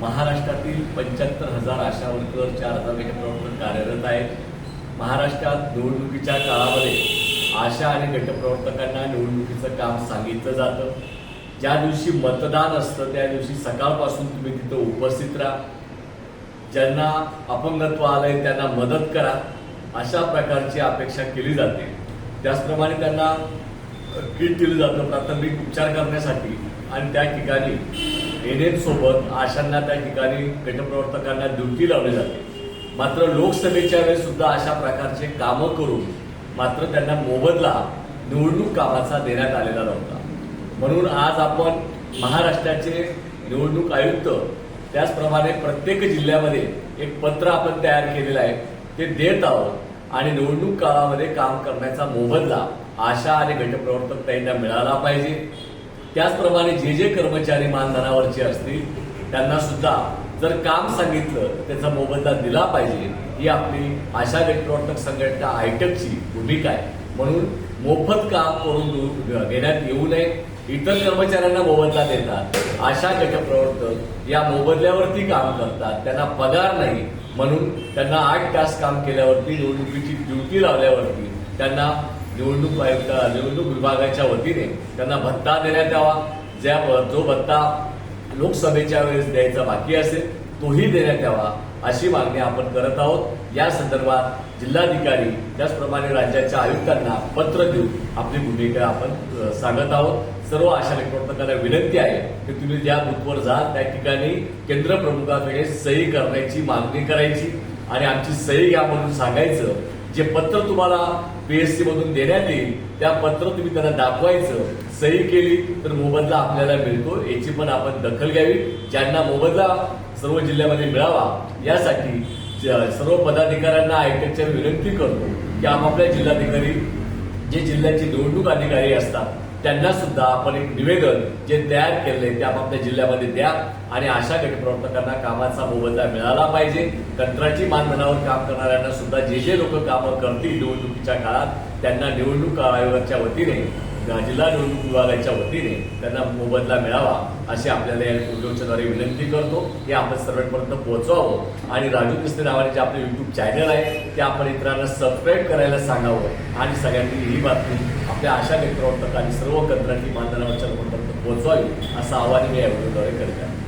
महाराष्ट्रातील पंच्याहत्तर हजार आशा वर्कर चार हजार गटप्रवर्तक कार्यरत आहेत. महाराष्ट्रात निवडणुकीच्या काळामध्ये आशा आणि गटप्रवर्तकांना निवडणुकीचं काम सांगितलं जातं. ज्या दिवशी मतदान असतं त्या दिवशी सकाळपासून तुम्ही तिथं उपस्थित राहा. ज्यांना अपंगत्व आलंय त्यांना मदत करा. अशा प्रकारची अपेक्षा केली जाते. त्याचप्रमाणे त्यांना किट दिलं जातं प्राथमिक उपचार करण्यासाठी. आणि त्या ठिकाणी एन आशांना त्या ठिकाणी गटप्रवर्तकांना ड्युटी लावली जाते. मात्र लोकसभेच्या वेळेस सुद्धा अशा प्रकारचे कामं करून मात्र त्यांना मोबदला निवडणूक कामाचा देण्यात आलेला नव्हता. म्हणून आज आपण महाराष्ट्राचे निवडणूक आयुक्त त्याचप्रमाणे प्रत्येक जिल्ह्यामध्ये एक पत्र आपण तयार केलेलं आहे. ते देत आहोत आणि निवडणूक काळामध्ये काम करण्याचा मोबदला आशा आणि गटप्रवर्तक त्यांना मिळाला पाहिजे. त्याचप्रमाणे जे जे कर्मचारी मानधनावरचे असतील त्यांना सुद्धा जर काम सांगितलं त्याचा मोबदला दिला पाहिजे ही आपली आशा इलेक्ट्रॉनिक संघटना आयटकची भूमिका आहे. म्हणून मोफत काम करून घेण्यात येऊ नये. इतर कर्मचाऱ्यांना मोबदला देतात. आशा गटप्रवर्तक या मोबदल्यावरती काम करतात. त्यांना पगार नाही. म्हणून त्यांना आठ तास काम केल्यावरती निवडणुकीची ड्युटी लावल्यावरती त्यांना निवडणूक आयुक्त निवडणूक विभागाच्या वतीने त्यांना भत्ता देण्यात यावा. ज्या जो भत्ता लोकसभेच्या वेळेस द्यायचा बाकी असेल तोही देण्यात यावा अशी मागणी आपण करत आहोत. या संदर्भात जिल्हाधिकारी त्याचप्रमाणे राज्याच्या आयुक्तांना पत्र देऊन आपली भूमिका आपण सांगत आहोत. सर्व आशा प्रवर्तकांना विनंती आहे की तुम्ही ज्या बुथवर जा त्या ठिकाणी केंद्र प्रमुखाकडे सही करण्याची मागणी करायची आणि आमची सही घ्या म्हणून सांगायचं. जे पत्र तुम्हाला पीएससी मधून देण्यात येईल त्या पत्र तुम्ही त्यांना दाखवायचं. सही केली तर मोबदला आपल्याला मिळतो. याची पण आपण दखल घ्यावी. ज्यांना मोबदला सर्व जिल्ह्यामध्ये मिळावा यासाठी सर्व पदाधिकाऱ्यांना आयटेकच्या विनंती करतो की आपापल्या जिल्हाधिकारी जे जिल्ह्याचे निवडणूक अधिकारी असतात त्यांना सुद्धा आपण एक निवेदन जे तयार केले ते आपापल्या जिल्ह्यामध्ये द्या आणि अशा गटप्रवर्तकांना कामाचा मोबदला मिळाला पाहिजे. कंत्राटी मानधनावर काम करणाऱ्यांना सुद्धा जे जे लोक कामं करतील निवडणुकीच्या काळात त्यांना निवडणूक आयोगाच्या वतीने जिल्हा निवडणूक विभागाच्या वतीने त्यांना मोबदला मिळावा अशी आपल्याला या व्हिडिओच्याद्वारे विनंती करतो. हे आपण सर्वांपर्यंत पोहोचवावं. आणि राजू किस्ते नावाने जे आपले युट्यूब चॅनल आहे ते आपण इतरांना सबस्क्राईब करायला सांगावं. आणि सगळ्यांनी ही बातमी आपल्या आशा मित्रवर्तक आणि सर्व कंत्राटी मानधनावरच्या लोकांपर्यंत पोहोचवावी असं आवाहन मी या व्हिडिओद्वारे करत आहे